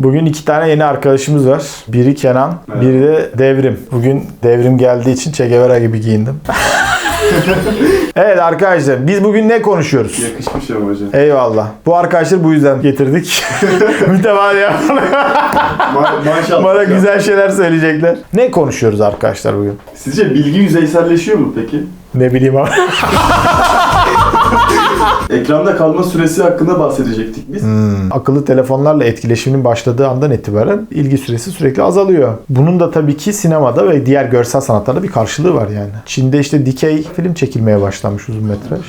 Bugün iki tane yeni arkadaşımız var. Biri Kenan, biri de Devrim. Bugün Devrim geldiği için Che Guevara gibi giyindim. evet arkadaşlar biz bugün ne konuşuyoruz? Yakışmış ama hocam. Eyvallah. Bu arkadaşları bu yüzden getirdik. Mütevazı. Ma- maşallah. Bana güzel şeyler söyleyecekler. Ne konuşuyoruz arkadaşlar bugün? Sizce bilgi yüzeyselleşiyor mu peki? Ne bileyim abi. Ekranda kalma süresi hakkında bahsedecektik biz. Hmm. Akıllı telefonlarla etkileşimin başladığı andan itibaren ilgi süresi sürekli azalıyor. Bunun da tabii ki sinemada ve diğer görsel sanatlarda bir karşılığı var yani. Çin'de işte dikey film çekilmeye başlanmış uzun metraj.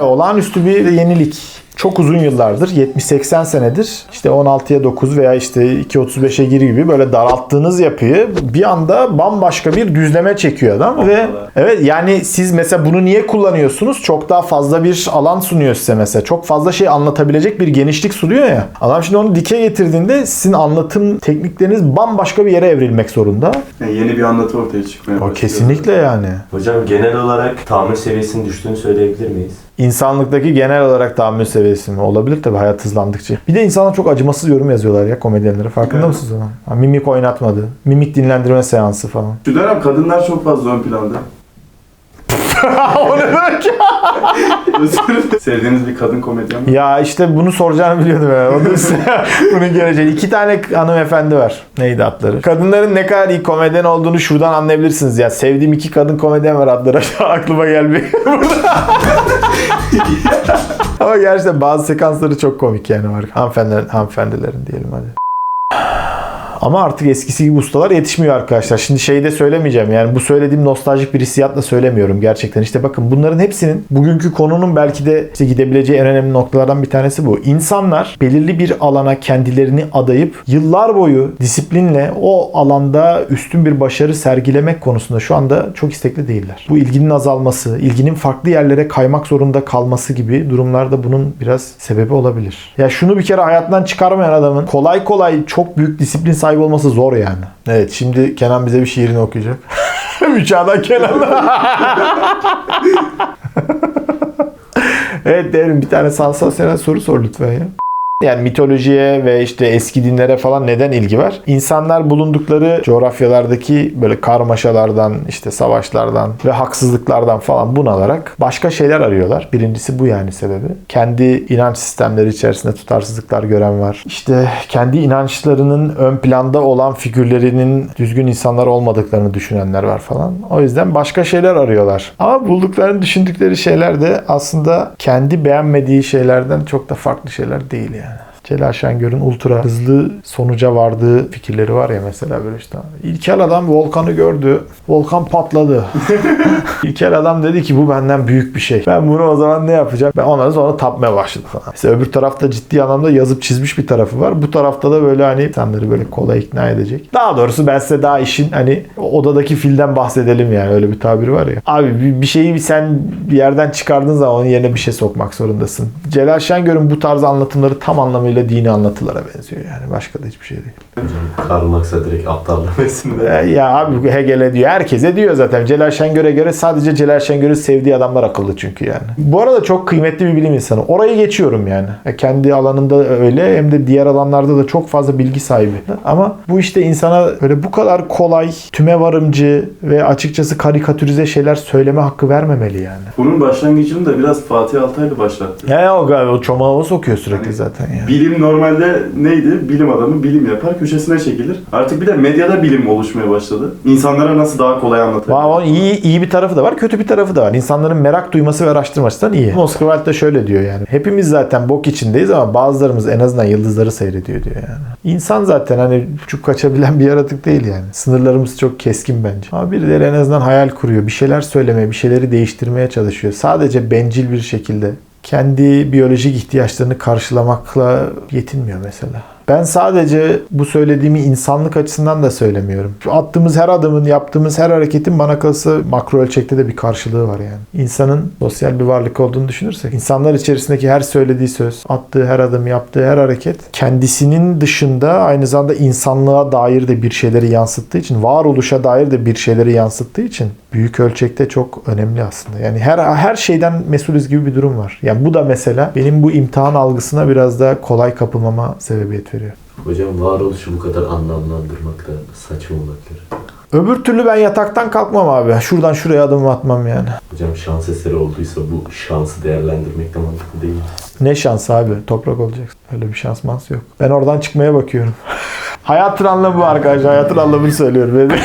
Olağanüstü bir yenilik. Çok uzun yıllardır, 70-80 senedir işte 16'ya 9 veya işte 2.35'e gir gibi böyle daralttığınız yapıyı bir anda bambaşka bir düzleme çekiyor adam ve evet yani siz mesela bunu niye kullanıyorsunuz? Çok daha fazla bir alan sunuyor size mesela. Çok fazla şey anlatabilecek bir genişlik sunuyor ya. Adam şimdi onu dikey getirdiğinde sizin anlatım teknikleriniz bambaşka bir yere evrilmek zorunda. Yani yeni bir anlatı ortaya çıkmaya O başlıyor. kesinlikle yani. Hocam genel olarak tahammül seviyesinin düştüğünü söyleyebilir miyiz? İnsanlıktaki genel olarak tahammül seviyesi mi? Olabilir tabii hayat hızlandıkça. Bir de insanlar çok acımasız yorum yazıyorlar ya komedyenlere. Farkında Evet. mısınız ona? Ha, mimik oynatmadı. Mimik dinlendirme seansı falan. Şu dönem kadınlar çok fazla ön planda. o ne demek ya? Sevdiğiniz bir kadın komedyen mi? Ya işte bunu soracağını biliyordum ya. Onu bunu göreceğim. İki tane hanımefendi var. Neydi adları? Kadınların ne kadar iyi komedyen olduğunu şuradan anlayabilirsiniz ya. Sevdiğim iki kadın komedyen var adları. Aklıma gelmiyor. Ama gerçekten bazı sekansları çok komik yani var. Hanımefendilerin, hanımefendilerin diyelim hadi. Ama artık eskisi gibi ustalar yetişmiyor arkadaşlar. Şimdi şeyi de söylemeyeceğim. Yani bu söylediğim nostaljik bir hissiyatla söylemiyorum gerçekten. İşte bakın bunların hepsinin bugünkü konunun belki de işte gidebileceği en önemli noktalardan bir tanesi bu. İnsanlar belirli bir alana kendilerini adayıp yıllar boyu disiplinle o alanda üstün bir başarı sergilemek konusunda şu anda çok istekli değiller. Bu ilginin azalması, ilginin farklı yerlere kaymak zorunda kalması gibi durumlarda bunun biraz sebebi olabilir. Ya şunu bir kere hayattan çıkarmayan adamın kolay kolay çok büyük disiplin sahibi olması zor yani. Evet şimdi Kenan bize bir şiirini okuyacak. Müçağdan Kenan. evet Devrim bir tane sansasyonel soru sor lütfen ya. Yani mitolojiye ve işte eski dinlere falan neden ilgi var? İnsanlar bulundukları coğrafyalardaki böyle karmaşalardan, işte savaşlardan ve haksızlıklardan falan bunalarak başka şeyler arıyorlar. Birincisi bu yani sebebi. Kendi inanç sistemleri içerisinde tutarsızlıklar gören var. İşte kendi inançlarının ön planda olan figürlerinin düzgün insanlar olmadıklarını düşünenler var falan. O yüzden başka şeyler arıyorlar. Ama bulduklarını düşündükleri şeyler de aslında kendi beğenmediği şeylerden çok da farklı şeyler değil yani. Celal Şengör'ün ultra hızlı sonuca vardığı fikirleri var ya mesela böyle işte. İlkel adam volkanı gördü. Volkan patladı. İlkel adam dedi ki bu benden büyük bir şey. Ben bunu o zaman ne yapacağım? Ben ondan sonra tapmaya başladı falan. İşte öbür tarafta ciddi anlamda yazıp çizmiş bir tarafı var. Bu tarafta da böyle hani insanları böyle kolay ikna edecek. Daha doğrusu ben size daha işin hani odadaki filden bahsedelim yani öyle bir tabir var ya. Abi bir, şeyi sen bir yerden çıkardığın zaman onun yerine bir şey sokmak zorundasın. Celal Şengör'ün bu tarz anlatımları tam anlamıyla dini anlatılara benziyor yani. Başka da hiçbir şey değil. Karl Marx'a direkt aptal demesinde. E, Ya abi Hegel'e diyor. Herkese diyor zaten. Celal Şengör'e göre sadece Celal Şengör'ü sevdiği adamlar akıllı çünkü yani. Bu arada çok kıymetli bir bilim insanı. Orayı geçiyorum yani. E, Kendi alanında öyle hem de diğer alanlarda da çok fazla bilgi sahibi. Ama bu işte insana böyle bu kadar kolay, tüme varımcı ve açıkçası karikatürize şeyler söyleme hakkı vermemeli yani. Bunun başlangıcını da biraz Fatih Altaylı başlattı. Ya o galiba o çomağı o sokuyor sürekli Hani zaten yani. Bilim normalde neydi? Bilim adamı bilim yapar, köşesine çekilir. Artık bir de medyada bilim oluşmaya başladı. İnsanlara nasıl daha kolay anlatabilir? Var, onun iyi, iyi bir tarafı da var, kötü bir tarafı da var. İnsanların merak duyması ve araştırmasından iyi. Moskva da şöyle diyor yani. Hepimiz zaten bok içindeyiz ama bazılarımız en azından yıldızları seyrediyor diyor yani. İnsan zaten hani uçup kaçabilen bir yaratık değil yani. Sınırlarımız çok keskin bence. Ama birileri en azından hayal kuruyor. Bir şeyler söylemeye, bir şeyleri değiştirmeye çalışıyor. Sadece bencil bir şekilde kendi biyolojik ihtiyaçlarını karşılamakla yetinmiyor mesela. Ben sadece bu söylediğimi insanlık açısından da söylemiyorum. Attığımız her adımın, yaptığımız her hareketin bana kalırsa makro ölçekte de bir karşılığı var yani. İnsanın sosyal bir varlık olduğunu düşünürsek, insanlar içerisindeki her söylediği söz, attığı her adım, yaptığı her hareket kendisinin dışında aynı zamanda insanlığa dair de bir şeyleri yansıttığı için, varoluşa dair de bir şeyleri yansıttığı için büyük ölçekte çok önemli aslında. Yani her her şeyden mesulüz gibi bir durum var. Yani bu da mesela benim bu imtihan algısına biraz da kolay kapılmama sebebiyet veriyor. Hocam varoluşu bu kadar anlamlandırmakta saçma olabilir. Öbür türlü ben yataktan kalkmam abi. Şuradan şuraya adım atmam yani. Hocam şans eseri olduysa bu şansı değerlendirmek de mantıklı değil. Ne şans abi. Toprak olacaksın. Öyle bir şans mans yok. Ben oradan çıkmaya bakıyorum. Hayatın anlamı bu arkadaşlar. Hayatın anlamını söylüyorum.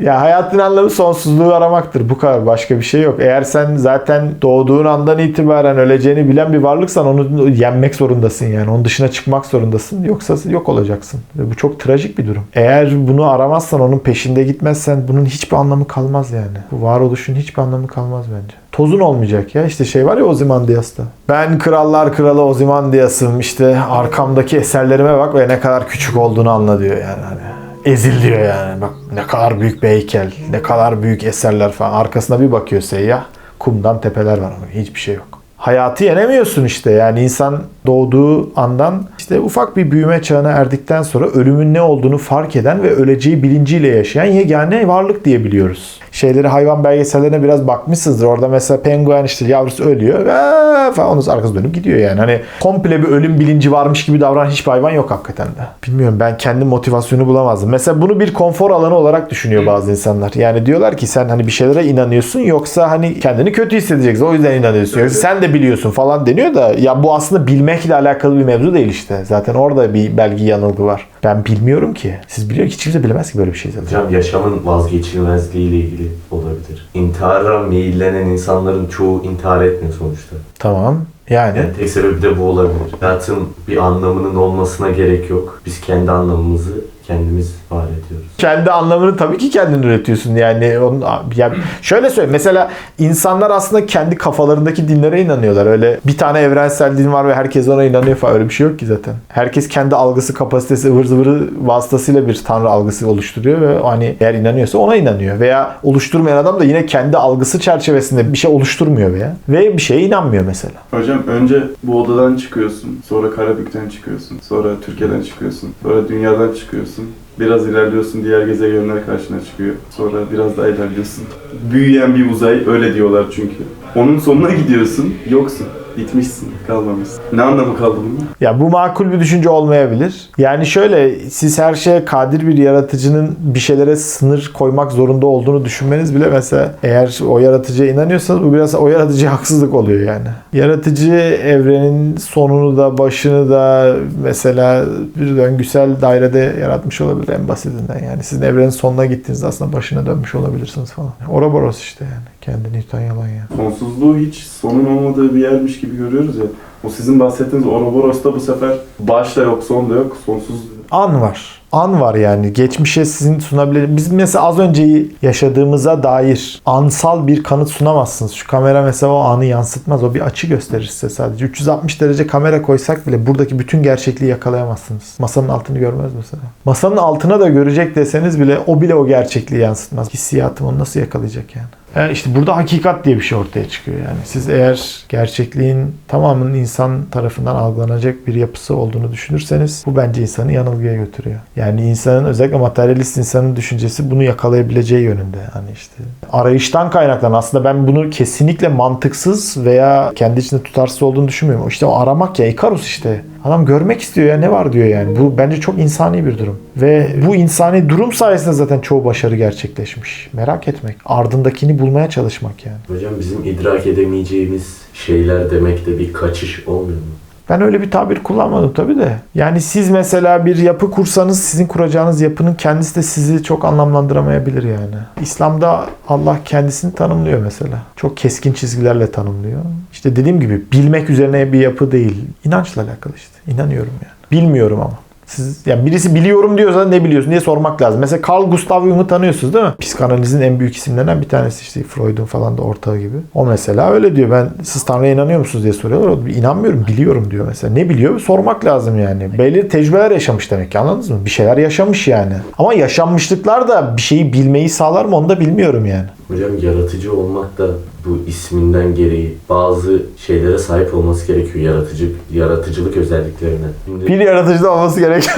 ya hayatın anlamı sonsuzluğu aramaktır. Bu kadar. Başka bir şey yok. Eğer sen zaten doğduğun andan itibaren öleceğini bilen bir varlıksan onu yenmek zorundasın yani. Onun dışına çıkmak zorundasın. Yoksa yok olacaksın. Ve bu çok trajik bir durum. Eğer bunu aramazsan, onun peşinde gitmezsen bunun hiçbir anlamı kalmaz yani. Bu varoluşun hiçbir anlamı kalmaz bence. Tozun olmayacak ya. İşte şey var ya Ozymandias'ta. Ben krallar kralı Ozymandias'ım. İşte arkamdaki eserlerime bak ve ne kadar küçük olduğunu anla diyor yani. Hani ezil diyor yani. Bak ne kadar büyük bir heykel, ne kadar büyük eserler falan. Arkasına bir bakıyor seyyah. Kumdan tepeler var ama hiçbir şey yok. Hayatı yenemiyorsun işte. Yani insan doğduğu andan işte ufak bir büyüme çağına erdikten sonra ölümün ne olduğunu fark eden ve öleceği bilinciyle yaşayan yegane varlık diye biliyoruz. Şeyleri hayvan belgesellerine biraz bakmışsınızdır. Orada mesela penguen işte yavrusu ölüyor "Aa!" falan onun arkası dönüp gidiyor yani. Hani komple bir ölüm bilinci varmış gibi davranan hiçbir hayvan yok hakikaten de. Bilmiyorum ben kendi motivasyonu bulamazdım. Mesela bunu bir konfor alanı olarak düşünüyor bazı insanlar. Yani diyorlar ki sen hani bir şeylere inanıyorsun yoksa hani kendini kötü hissedeceksin o yüzden inanıyorsun. Yoksa sen de biliyorsun falan deniyor da ya bu aslında bilmekle alakalı bir mevzu değil işte. Zaten orada bir belki yanılgı var. Ben bilmiyorum ki. Siz biliyor ki hiç kimse bilemez ki böyle bir şey zaten. Hocam yaşamın vazgeçilmezliği ile ilgili olabilir. İntihara meyillenen insanların çoğu intihar etmiyor sonuçta. Tamam. Yani Yani tek sebebi de bu olabilir. Hayatın bir anlamının olmasına gerek yok. Biz kendi anlamımızı kendimiz var ediyoruz. Kendi anlamını tabii ki kendin üretiyorsun. Yani onun yani şöyle söyleyeyim. Mesela insanlar aslında kendi kafalarındaki dinlere inanıyorlar. Öyle bir tane evrensel din var ve herkes ona inanıyor falan. Öyle bir şey yok ki zaten. Herkes kendi algısı, kapasitesi, ıvır zıvırı vasıtasıyla bir tanrı algısı oluşturuyor ve hani eğer inanıyorsa ona inanıyor. Veya oluşturmayan adam da yine kendi algısı çerçevesinde bir şey oluşturmuyor veya ve bir şeye inanmıyor mesela. Hocam önce bu odadan çıkıyorsun, sonra Karabük'ten çıkıyorsun, sonra Türkiye'den çıkıyorsun, sonra dünyadan çıkıyorsun. Biraz ilerliyorsun, diğer gezegenler karşına çıkıyor. Sonra biraz daha ilerliyorsun. Büyüyen bir uzay, öyle diyorlar çünkü. Onun sonuna gidiyorsun, yoksun. Bitmişsin, kalmamışsın. Ne anlamı kaldı bunun? Ya bu makul bir düşünce olmayabilir. Yani şöyle siz her şeye kadir bir yaratıcının bir şeylere sınır koymak zorunda olduğunu düşünmeniz bile mesela eğer o yaratıcıya inanıyorsanız bu biraz o yaratıcıya haksızlık oluyor yani. Yaratıcı evrenin sonunu da başını da mesela bir döngüsel dairede yaratmış olabilir en basitinden yani. Sizin evrenin sonuna gittiğinizde aslında başına dönmüş olabilirsiniz falan. Ouroboros işte yani. Kendini yalan ya. Sonsuzluğu hiç sonun olmadığı bir yermiş gibi görüyoruz ya. O sizin bahsettiğiniz Ouroboros'ta bu sefer baş da yok, son da yok, sonsuz. an var. An var yani. Geçmişe sizin sunabileceğiniz. Biz mesela az önceyi yaşadığımıza dair ansal bir kanıt sunamazsınız. Şu kamera mesela o anı yansıtmaz. O bir açı gösterir size sadece. 360 derece kamera koysak bile buradaki bütün gerçekliği yakalayamazsınız. Masanın altını görmez mesela. Masanın altına da görecek deseniz bile o bile o gerçekliği yansıtmaz. Hissiyatım onu nasıl yakalayacak yani? Yani işte burada hakikat diye bir şey ortaya çıkıyor yani. Siz eğer gerçekliğin tamamının insan tarafından algılanacak bir yapısı olduğunu düşünürseniz bu bence insanı yanılgıya götürüyor. Yani insanın özellikle materyalist insanın düşüncesi bunu yakalayabileceği yönünde. Hani işte arayıştan kaynaklanan aslında ben bunu kesinlikle mantıksız veya kendi içinde tutarsız olduğunu düşünmüyorum. İşte o aramak ya Ikarus işte. Adam görmek istiyor ya ne var diyor yani. Bu bence çok insani bir durum. Ve bu insani durum sayesinde zaten çoğu başarı gerçekleşmiş. Merak etmek. Ardındakini bulmaya çalışmak yani. Hocam bizim idrak edemeyeceğimiz şeyler demek de bir kaçış olmuyor mu? Ben öyle bir tabir kullanmadım tabii de. Yani siz mesela bir yapı kursanız sizin kuracağınız yapının kendisi de sizi çok anlamlandıramayabilir yani. İslam'da Allah kendisini tanımlıyor mesela. Çok keskin çizgilerle tanımlıyor. İşte dediğim gibi bilmek üzerine bir yapı değil. İnançla alakalı işte. İnanıyorum yani. Bilmiyorum ama. Siz, yani birisi biliyorum diyorsa ne biliyorsun diye sormak lazım. Mesela Carl Gustav Jung'u tanıyorsunuz değil mi? Psikanalizin en büyük isimlerinden bir tanesi işte Freud'un falan da ortağı gibi. O mesela öyle diyor. Ben siz Tanrı'ya inanıyor musunuz diye soruyorlar. O inanmıyorum biliyorum diyor mesela. Ne biliyor? Sormak lazım yani. Belli tecrübeler yaşamış demek ki anladınız mı? Bir şeyler yaşamış yani. Ama yaşanmışlıklar da bir şeyi bilmeyi sağlar mı onu da bilmiyorum yani. Hocam yaratıcı olmak da bu isminden gereği bazı şeylere sahip olması gerekiyor yaratıcı yaratıcılık özelliklerine. Şimdi Bir yaratıcı da olması gerek.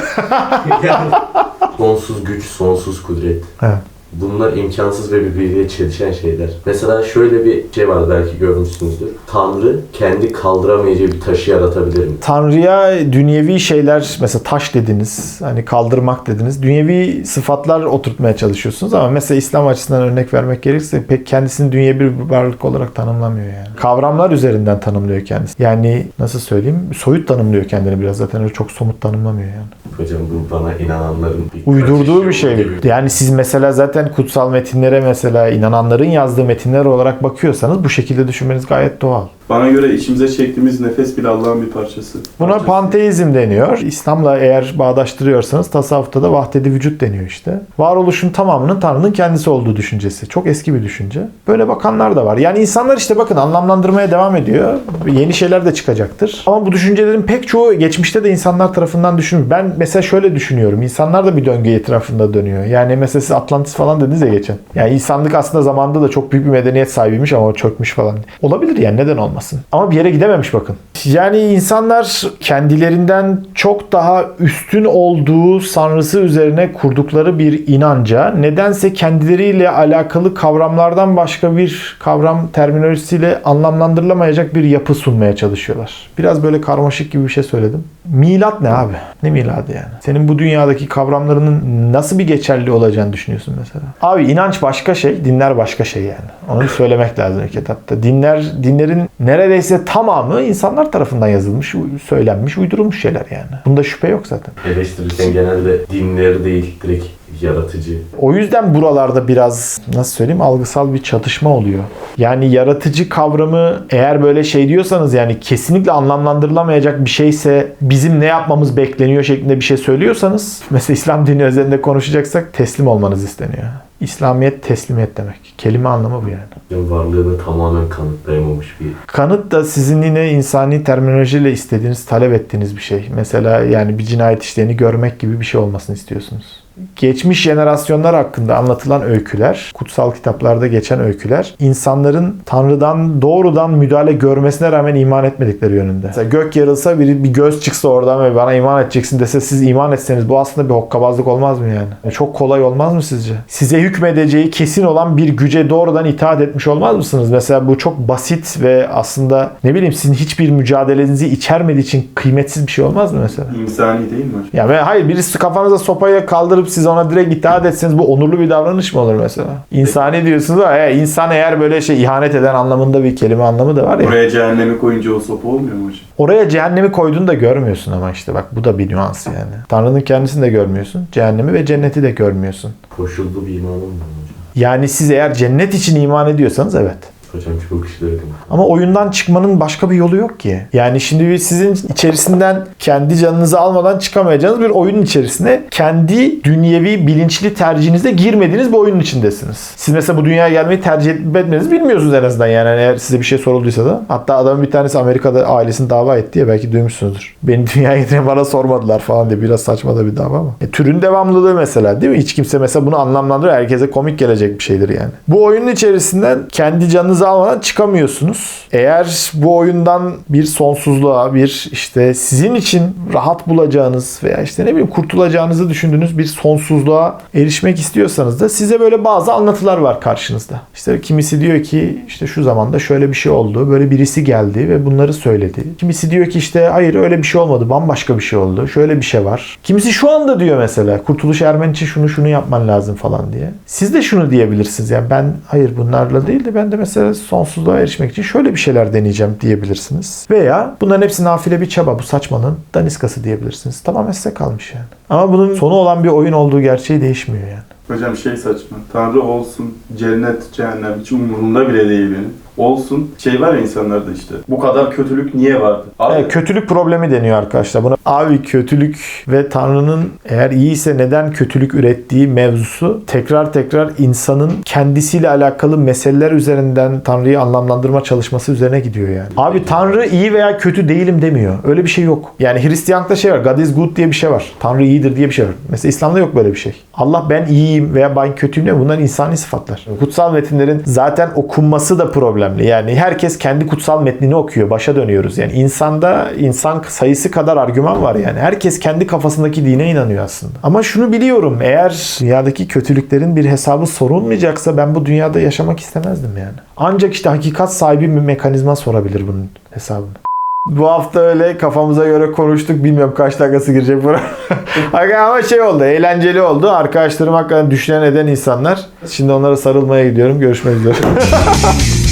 sonsuz güç, sonsuz kudret. Evet. Bunlar imkansız ve birbiriyle çelişen şeyler. Mesela şöyle bir şey var belki görmüşsünüzdür. Tanrı kendi kaldıramayacağı bir taşı yaratabilir mi? Tanrı'ya dünyevi şeyler mesela taş dediniz, hani kaldırmak dediniz. Dünyevi sıfatlar oturtmaya çalışıyorsunuz ama mesela İslam açısından örnek vermek gerekirse pek kendisini dünyevi bir varlık olarak tanımlamıyor yani. Kavramlar üzerinden tanımlıyor kendisi. Yani nasıl söyleyeyim? Soyut tanımlıyor kendini biraz zaten öyle çok somut tanımlamıyor yani. Hocam bu bana inananların bir Uydurduğu bir şey. gibi. Yani siz mesela zaten kutsal metinlere mesela inananların yazdığı metinler olarak bakıyorsanız bu şekilde düşünmeniz gayet doğal. Bana göre içimize çektiğimiz nefes bile Allah'ın bir parçası. Buna Parçası. panteizm deniyor. İslam'la eğer bağdaştırıyorsanız tasavvufta da vahdedi vücut deniyor işte. Varoluşun tamamının Tanrı'nın kendisi olduğu düşüncesi. Çok eski bir düşünce. Böyle bakanlar da var. Yani insanlar işte bakın anlamlandırmaya devam ediyor. Yeni şeyler de çıkacaktır. Ama bu düşüncelerin pek çoğu geçmişte de insanlar tarafından düşünülmüş. Ben mesela şöyle düşünüyorum. İnsanlar da bir döngü etrafında dönüyor. Yani mesela siz Atlantis falan dediniz ya geçen. Yani insanlık aslında zamanında da çok büyük bir medeniyet sahibiymiş ama çökmüş falan. Olabilir yani neden olmasın. Ama bir yere gidememiş bakın. Yani insanlar kendilerinden çok daha üstün olduğu sanrısı üzerine kurdukları bir inanca nedense kendileriyle alakalı kavramlardan başka bir kavram terminolojisiyle anlamlandırılamayacak bir yapı sunmaya çalışıyorlar. Biraz böyle karmaşık gibi bir şey söyledim. Milat ne abi? Ne miladı yani? Senin bu dünyadaki kavramlarının nasıl bir geçerli olacağını düşünüyorsun mesela? Abi inanç başka şey, dinler başka şey yani. Onu söylemek lazım ilk etapta. Dinler, dinlerin neredeyse tamamı insanlar tarafından yazılmış, söylenmiş, uydurulmuş şeyler yani. Bunda şüphe yok zaten. Eleştirirken genelde dinleri değil direkt yaratıcı. O yüzden buralarda biraz nasıl söyleyeyim algısal bir çatışma oluyor. Yani yaratıcı kavramı eğer böyle şey diyorsanız yani kesinlikle anlamlandırılamayacak bir şeyse bizim ne yapmamız bekleniyor şeklinde bir şey söylüyorsanız mesela İslam dini özelinde konuşacaksak teslim olmanız isteniyor. İslamiyet teslimiyet demek. Kelime anlamı bu yani. Yani varlığını tamamen kanıtlayamamış bir Kanıt da sizin yine insani terminolojiyle istediğiniz, talep ettiğiniz bir şey. Mesela yani bir cinayet işleyeni görmek gibi bir şey olmasını istiyorsunuz. Geçmiş jenerasyonlar hakkında anlatılan öyküler, kutsal kitaplarda geçen öyküler, insanların Tanrı'dan doğrudan müdahale görmesine rağmen iman etmedikleri yönünde. Mesela gök yarılsa biri bir göz çıksa oradan ve bana iman edeceksin dese siz iman etseniz bu aslında bir hokkabazlık olmaz mı yani? E, Çok kolay olmaz mı sizce? Size hükmedeceği kesin olan bir güce doğrudan itaat etmiş olmaz mısınız? Mesela bu çok basit ve aslında ne bileyim sizin hiçbir mücadelenizi içermediği için kıymetsiz bir şey olmaz mı mesela? İnsani değil mi? Ya ve hayır birisi kafanıza sopayı kaldırıp siz ona direkt itaat etseniz bu onurlu bir davranış mı olur mesela? İnsani diyorsunuz ama e, insan eğer böyle şey ihanet eden anlamında bir kelime anlamı da var ya. Buraya cehennemi koyunca o sopa olmuyor mu hocam? Oraya cehennemi koyduğunu da görmüyorsun ama işte bak bu da bir nüans yani. Tanrı'nın kendisini de görmüyorsun. Cehennemi ve cenneti de görmüyorsun. koşullu bir var hocam. Yani siz eğer cennet için iman ediyorsanız evet. Hocam çok işlerim. Ama oyundan çıkmanın başka bir yolu yok ki. Yani şimdi sizin içerisinden kendi canınızı almadan çıkamayacağınız bir oyunun içerisine kendi dünyevi bilinçli tercihinizle girmediğiniz bir oyunun içindesiniz. Siz mesela bu dünyaya gelmeyi tercih edip etmediğinizi bilmiyorsunuz en azından yani eğer size bir şey sorulduysa da. Hatta adamın bir tanesi Amerika'da ailesini dava etti ya belki duymuşsunuzdur. Beni dünyaya getiren bana sormadılar falan diye biraz saçma da bir dava ama. E, türün devamlılığı mesela değil mi? Hiç kimse mesela bunu anlamlandırıyor. Herkese komik gelecek bir şeydir yani. Bu oyunun içerisinden kendi canınızı almadan çıkamıyorsunuz. Eğer bu oyundan bir sonsuzluğa, bir işte sizin için rahat bulacağınız veya işte ne bileyim kurtulacağınızı düşündüğünüz bir sonsuzluğa erişmek istiyorsanız da size böyle bazı anlatılar var karşınızda. İşte kimisi diyor ki işte şu zamanda şöyle bir şey oldu, böyle birisi geldi ve bunları söyledi. Kimisi diyor ki işte hayır öyle bir şey olmadı, bambaşka bir şey oldu, şöyle bir şey var. Kimisi şu anda diyor mesela kurtuluş ermen için şunu şunu yapman lazım falan diye. Siz de şunu diyebilirsiniz yani ben hayır bunlarla değil de ben de mesela sonsuzluğa erişmek için şöyle bir şeyler deneyeceğim diyebilirsiniz. Veya bunların hepsi nafile bir çaba bu saçmanın daniskası diyebilirsiniz. Tamamen size kalmış yani. Ama bunun sonu olan bir oyun olduğu gerçeği değişmiyor yani. Hocam şey saçma. Tanrı olsun, cennet, cehennem hiç umurumda bile değil benim. Olsun. Şey var ya insanlarda işte. Bu kadar kötülük niye vardı? Abi, Evet, kötülük problemi deniyor arkadaşlar. Buna abi kötülük ve Tanrı'nın eğer iyiyse neden kötülük ürettiği mevzusu tekrar tekrar insanın kendisiyle alakalı meseleler üzerinden Tanrı'yı anlamlandırma çalışması üzerine gidiyor yani. Abi Tanrı iyi veya kötü değilim demiyor. Öyle bir şey yok. Yani Hristiyanlıkta şey var. God is good diye bir şey var. Tanrı iyidir diye bir şey var. Mesela İslam'da yok böyle bir şey. Allah ben iyiyim veya ben kötüyüm demiyor. Bunlar insani sıfatlar. Kutsal metinlerin zaten okunması da problem önemli. Yani herkes kendi kutsal metnini okuyor. Başa dönüyoruz. Yani insanda insan sayısı kadar argüman var yani. Herkes kendi kafasındaki dine inanıyor aslında. Ama şunu biliyorum. Eğer dünyadaki kötülüklerin bir hesabı sorulmayacaksa ben bu dünyada yaşamak istemezdim yani. Ancak işte hakikat sahibi bir mekanizma sorabilir bunun hesabını. Bu hafta öyle kafamıza göre konuştuk. Bilmiyorum kaç dakikası girecek buna. Ama şey oldu, eğlenceli oldu. Arkadaşlarım hakikaten düşünen eden insanlar. Şimdi onlara sarılmaya gidiyorum. Görüşmek üzere.